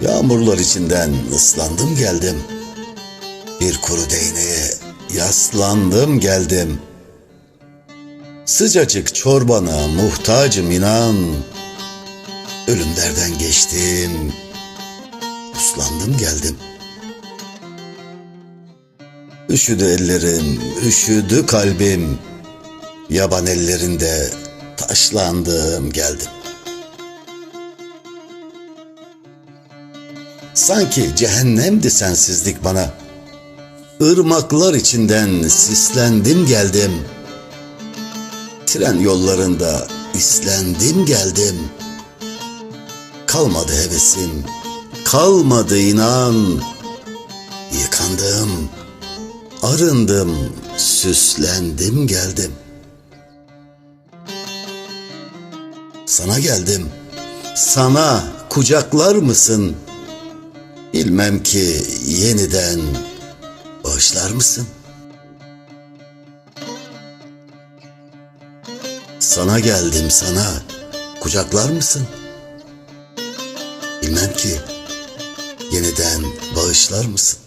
Yağmurlar içinden ıslandım geldim. Bir kuru değneğe yaslandım geldim. Sıcacık çorbana muhtacım inan. Ölümlerden geçtim. Uslandım geldim. Üşüdü ellerim, üşüdü kalbim. Yaban ellerinde taşlandım geldim. Sanki cehennemdi sensizlik bana. Irmaklar içinden sislendim geldim. Tren yollarında islendim geldim. Kalmadı hevesim, kalmadı inan. Yıkandım, arındım, süslendim geldim. Sana geldim, sana kucaklar mısın? Bilmem ki yeniden bağışlar mısın? Sana geldim sana, kucaklar mısın? Bilmem ki yeniden bağışlar mısın?